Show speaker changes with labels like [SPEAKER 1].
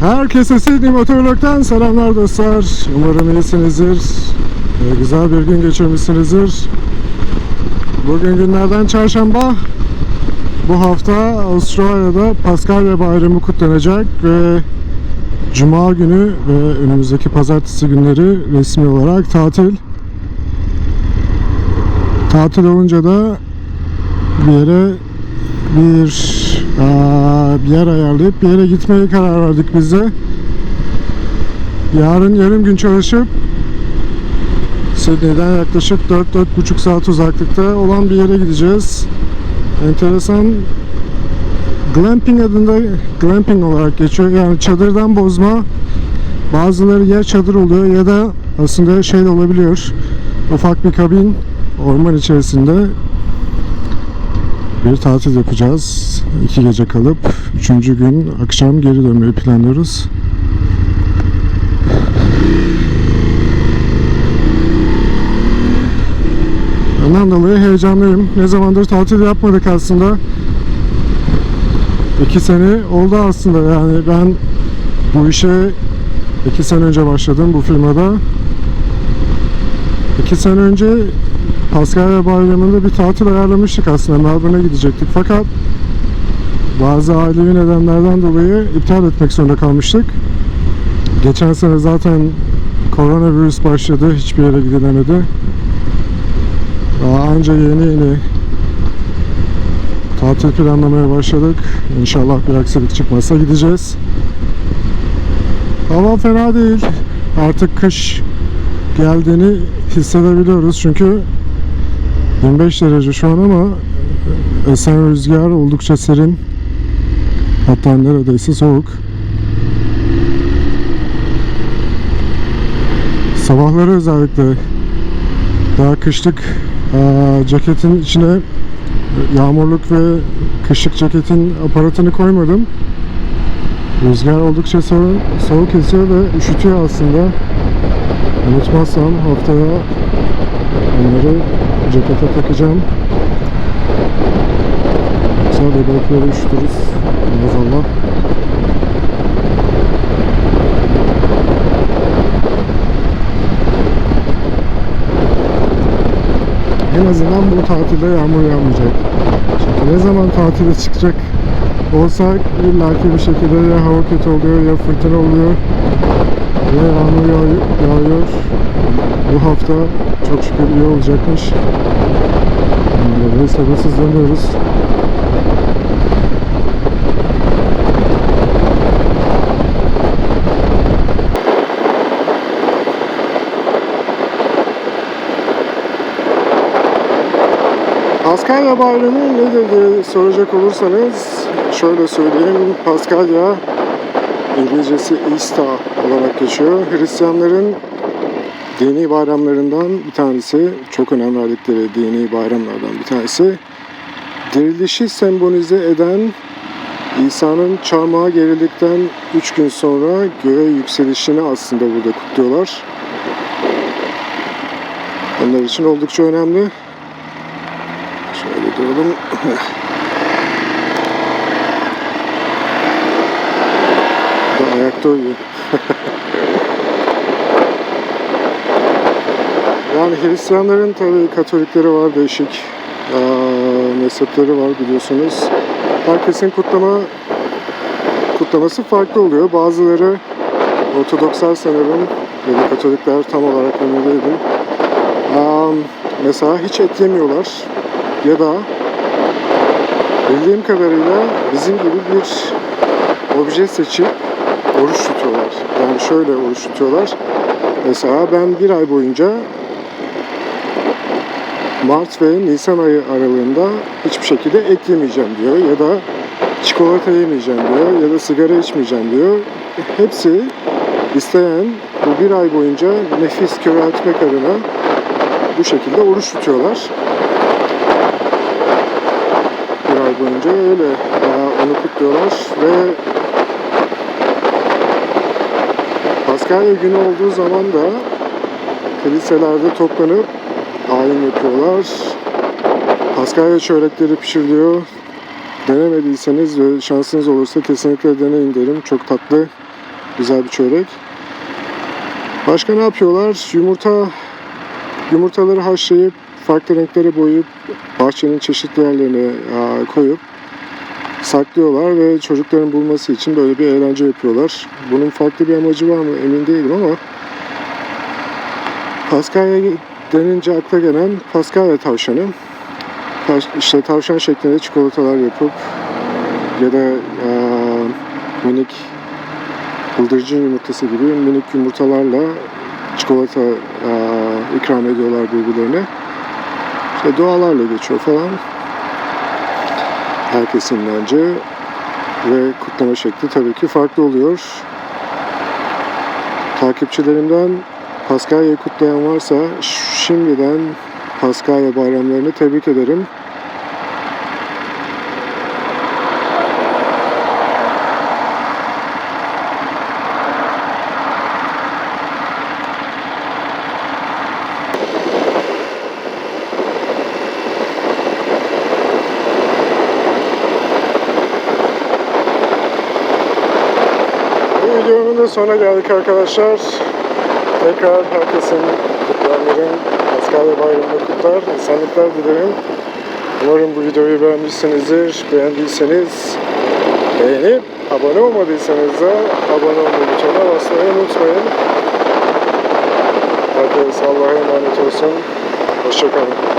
[SPEAKER 1] Herkese Sydney Motorluk'tan selamlar dostlar. Umarım iyisinizdir. Ee, güzel bir gün geçirmişsinizdir. Bugün günlerden çarşamba. Bu hafta Avustralya'da Paskalya Bayramı kutlanacak ve Cuma günü ve önümüzdeki pazartesi günleri resmi olarak tatil. Tatil olunca da bir yere bir bir yer ayarlayıp bir yere gitmeye karar verdik biz de. Yarın yarım gün çalışıp Sydney'den yaklaşık 4-4,5 saat uzaklıkta olan bir yere gideceğiz. Enteresan glamping adında glamping olarak geçiyor. Yani çadırdan bozma bazıları ya çadır oluyor ya da aslında şey de olabiliyor. Ufak bir kabin orman içerisinde bir tatil yapacağız. İki gece kalıp üçüncü gün akşam geri dönmeyi planlıyoruz. Ondan dolayı heyecanlıyım. Ne zamandır tatil yapmadık aslında. İki sene oldu aslında yani ben bu işe iki sene önce başladım bu firmada. İki sene önce Paskalya Bayramı'nda bir tatil ayarlamıştık aslında. Melbourne'e gidecektik fakat bazı ailevi nedenlerden dolayı iptal etmek zorunda kalmıştık. Geçen sene zaten koronavirüs başladı. Hiçbir yere gidilemedi. Daha anca yeni yeni tatil planlamaya başladık. İnşallah bir aksilik çıkmazsa gideceğiz. Hava fena değil. Artık kış geldiğini hissedebiliyoruz çünkü 25 derece şu an ama esen rüzgar oldukça serin. Hatta neredeyse soğuk. Sabahları özellikle daha kışlık aa, ceketin içine yağmurluk ve kışlık ceketin aparatını koymadım. Rüzgar oldukça soğuk, soğuk esiyor ve üşütüyor aslında. Unutmazsam haftaya onları cekete takacağım. Sonra bebekleri üşütürüz. Maazallah. En azından bu tatilde yağmur yağmayacak. Çünkü ne zaman tatile çıkacak olsak illaki bir şekilde ya hava kötü oluyor ya fırtına oluyor ya yağmur yağ- yağıyor. Bu hafta çok şükür iyi olacakmış. Dolayı sabırsızlanıyoruz. Paskalya Bayramı nedir diye soracak olursanız şöyle söyleyeyim. Paskalya İngilizcesi Easter olarak geçiyor. Hristiyanların dini bayramlarından bir tanesi, çok önem verdikleri dini bayramlardan bir tanesi. Dirilişi sembolize eden İsa'nın çarmıha gerildikten 3 gün sonra göğe yükselişini aslında burada kutluyorlar. Onlar için oldukça önemli. Şöyle duralım. Ayakta uyuyor. yani Hristiyanların tabii Katolikleri var değişik eee, mezhepleri var biliyorsunuz. Herkesin kutlama kutlaması farklı oluyor. Bazıları Ortodokslar sanırım ya Katolikler tam olarak emin değilim. Eee, mesela hiç et yemiyorlar ya da bildiğim kadarıyla bizim gibi bir obje seçip oruç tutuyorlar. Yani şöyle oruç tutuyorlar. Mesela ben bir ay boyunca Mart ve Nisan ayı aralığında hiçbir şekilde et yemeyeceğim diyor ya da çikolata yemeyeceğim diyor ya da sigara içmeyeceğim diyor. Hepsi isteyen bu bir ay boyunca nefis köreltmek adına bu şekilde oruç tutuyorlar. Bir ay boyunca öyle onu kutluyorlar ve Paskalya günü olduğu zaman da kiliselerde toplanıp ayin yapıyorlar. Paskalya çörekleri pişiriliyor. Denemediyseniz ve şansınız olursa kesinlikle deneyin derim. Çok tatlı Güzel bir çörek. Başka ne yapıyorlar? Yumurta yumurtaları haşlayıp farklı renklere boyayıp bahçenin çeşitli yerlerine koyup saklıyorlar ve çocukların bulması için böyle bir eğlence yapıyorlar. Bunun farklı bir amacı var mı emin değilim ama Paskalya denince akla gelen Paskalya tavşanı. İşte tavşan şeklinde çikolatalar yapıp ya da eee, minik bıldırcın yumurtası gibi minik yumurtalarla çikolata eee, ikram ediyorlar birbirlerine. İşte dualarla geçiyor falan. Herkesin bence ve kutlama şekli tabii ki farklı oluyor. Takipçilerimden Paskalya'yı kutlayan varsa şimdiden Paskalya bayramlarını tebrik ederim. Videonun da sonuna geldik arkadaşlar. Tekrar herkesin kutlayanların Paskalya bayramını kutlar, esenlikler dilerim. Umarım bu videoyu beğenmişsinizdir. Beğendiyseniz beğenip abone olmadıysanız da abone olmayı butonuna basmayı unutmayın. Herkes Allah'a emanet olsun. Hoşçakalın.